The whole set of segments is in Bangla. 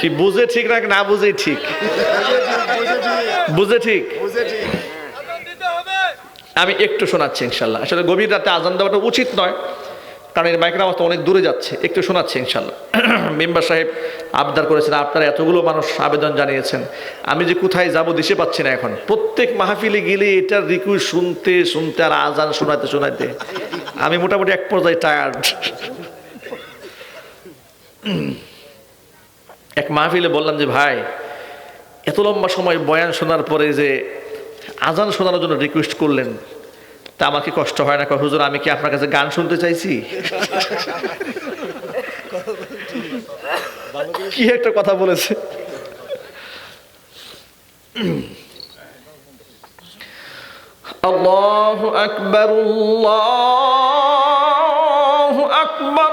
কি বুঝে ঠিক না না বুঝে ঠিক? বুঝে ঠিক? আমি একটু শোনাচ্ছি ইনশাল্লাহ। আসলে গভীর রাতে আজান দেওয়াটা উচিত নয়, কারণ এর মাইকের আওয়াজ অনেক দূরে যাচ্ছে। একটু শোনাচ্ছি ইনশাল্লাহ। মেম্বার সাহেব আবদার করেছেন, আপনারা এতগুলো মানুষ আবেদন জানিয়েছেন। আমি যে কোথায় যাব দিশে পাচ্ছি না এখন। প্রত্যেক মাহফিলে গেলে এটার রিকুইস্ট শুনতে শুনতে আর আজান শোনাতে শোনাতে আমি মোটামুটি এক পর্যায়ে টায়ার্ড এক মাহফিলে বললাম যে, ভাই, এত লম্বা সময় বয়ান শোনার পরে যে আজান শোনানোর জন্য রিকোয়েস্ট করলেন, তা আমার কি কষ্ট হয় না? হুজুর, আমি কি আপনার কাছে গান শুনতে চাইছি? কি একটা কথা বলেছে। আল্লাহু আকবার আল্লাহু আকবার।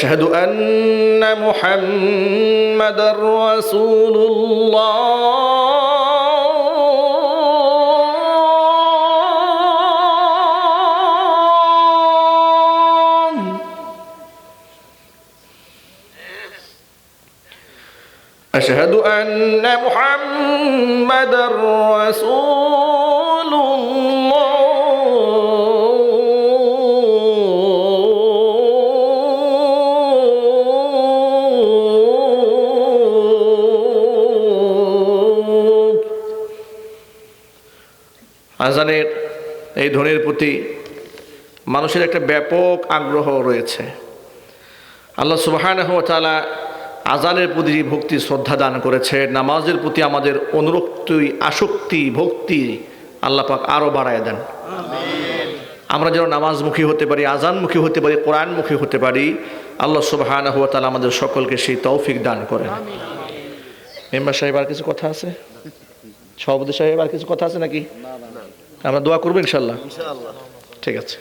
أشهد أن محمدا رسول الله. أشهد أن محمدا رسول আজানের এই ধ্বনির প্রতি মানুষের একটা ব্যাপক আগ্রহ রয়েছে। আল্লাহ সুবাহানহ তালা আজানের প্রতি যে ভক্তি শ্রদ্ধা দান করেছে নামাজের প্রতি আমাদের অনুরক্তি আসক্তি ভক্তি আল্লাহ পাক আরও বাড়ায় দেন। আমরা যেন নামাজমুখী হতে পারি আজানমুখী হতে পারি কোরআনমুখী হতে পারি আল্লাহ সুবাহানহ তালা আমাদের সকলকে সেই তৌফিক দান করেন। মেম্বার সাহেব আর কিছু কথা আছে? সভাপতি সাহেব আর কিছু কথা আছে নাকি? আমরা দোয়া করব ইনশাল্লাহ। ঠিক আছে